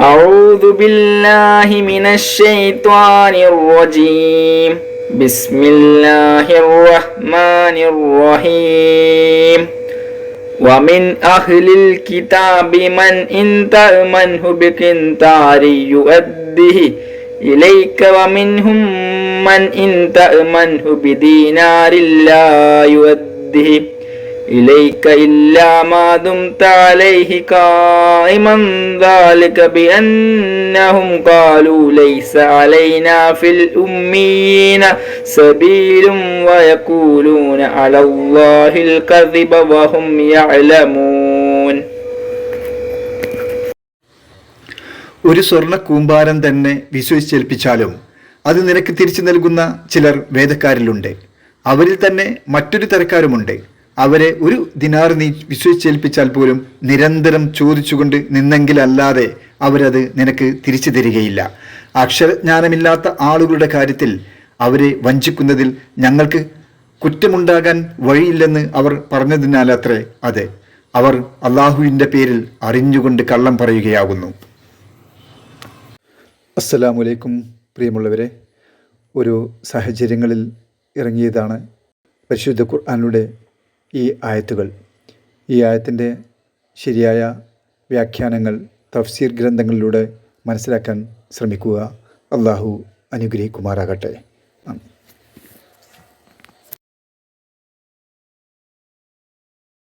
أعوذ بالله من الشيطان الرجيم بسم الله الرحمن الرحيم ومن أهل الكتاب من إن تأمنه بقنطار يؤده إليك ومنهم من إن تأمنه بدينار لا يؤده إليك إلا ما دمت عليه قائما ذلك بأنهم قالوا ليس علينا في الأمين سبيل ويقولون على الله الكذب وهم يعلمون ഒരു സ്വർണ്ണ കൂമ്പാരം തന്നെ വിശ്വസിച്ചേൽപ്പിച്ചാലും അത് നിനക്ക് തിരിച്ചു നൽകുന്ന ചിലർ വേദക്കാരിലുണ്ട് അവരിൽ തന്നെ മറ്റൊരു തരക്കാരുമുണ്ട് അവരെ ഒരു ദിനാർ നീ വിശ്വസിച്ചേൽപ്പിച്ചാൽ പോലും നിരന്തരം ചോദിച്ചുകൊണ്ട് നിന്നെങ്കിലല്ലാതെ അവരത് നിനക്ക് തിരിച്ചു തരികയില്ല. അക്ഷരജ്ഞാനമില്ലാത്ത ആളുകളുടെ കാര്യത്തിൽ അവരെ വഞ്ചിക്കുന്നതിൽ ഞങ്ങൾക്ക് കുറ്റമുണ്ടാകാൻ വഴിയില്ലെന്ന് അവർ പറഞ്ഞതിനാലത്രേ അതെ. അവർ അള്ളാഹുവിന്റെ പേരിൽ അറിഞ്ഞുകൊണ്ട് കള്ളം പറയുകയാകുന്നു. അസ്സലാമലൈക്കും പ്രിയമുള്ളവരെ ഒരു സാഹചര്യങ്ങളിൽ ഇറങ്ങിയതാണ് പരിശുദ്ധ ഖുർആാനിലൂടെ ഈ ആയത്തുകൾ. ഈ ആയത്തിന്റെ ശരിയായ വ്യാഖ്യാനങ്ങൾ തഫ്സീർ ഗ്രന്ഥങ്ങളിലൂടെ മനസ്സിലാക്കാൻ ശ്രമിക്കുക. അള്ളാഹു അനുഗ്രഹിക്കുമാറാകട്ടെ.